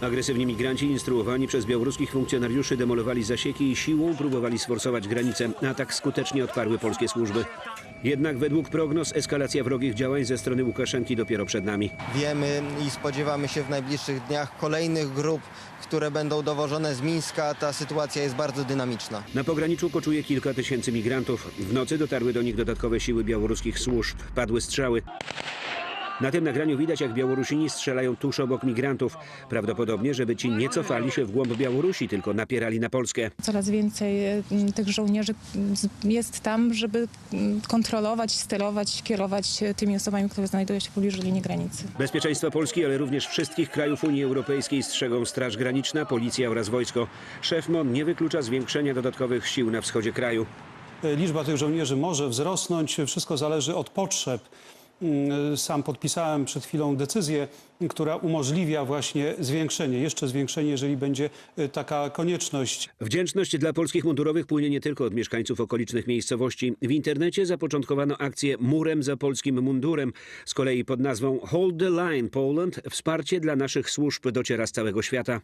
Agresywni migranci instruowani przez białoruskich funkcjonariuszy demolowali zasieki i siłą próbowali sforsować granicę. Atak skutecznie odparły polskie służby. Jednak według prognoz eskalacja wrogich działań ze strony Łukaszenki dopiero przed nami. Wiemy i spodziewamy się w najbliższych dniach kolejnych grup, które będą dowożone z Mińska. Ta sytuacja jest bardzo dynamiczna. Na pograniczu koczuje kilka tysięcy migrantów. W nocy dotarły do nich dodatkowe siły białoruskich służb. Padły strzały. Na tym nagraniu widać, jak Białorusini strzelają tuż obok migrantów. Prawdopodobnie, żeby ci nie cofali się w głąb Białorusi, tylko napierali na Polskę. Coraz więcej e, m, tych żołnierzy m, z- jest tam, żeby m, kontrolować, sterować, kierować tymi osobami, które znajdują się w pobliżu linii granicy. Bezpieczeństwa Polski, ale również wszystkich krajów Unii Europejskiej strzegą Straż Graniczna, Policja oraz wojsko. Szef MON nie wyklucza zwiększenia dodatkowych sił na wschodzie kraju. Liczba tych żołnierzy może wzrosnąć, wszystko zależy od potrzeb. Mm, Sam podpisałem przed chwilą decyzję, która umożliwia właśnie zwiększenie, jeszcze zwiększenie, jeżeli będzie y, taka konieczność. Wdzięczność dla polskich mundurowych płynie nie tylko od mieszkańców okolicznych miejscowości. W internecie zapoczątkowano akcję Murem za polskim mundurem. Z kolei pod nazwą Hold the Line Poland wsparcie dla naszych służb dociera z całego świata.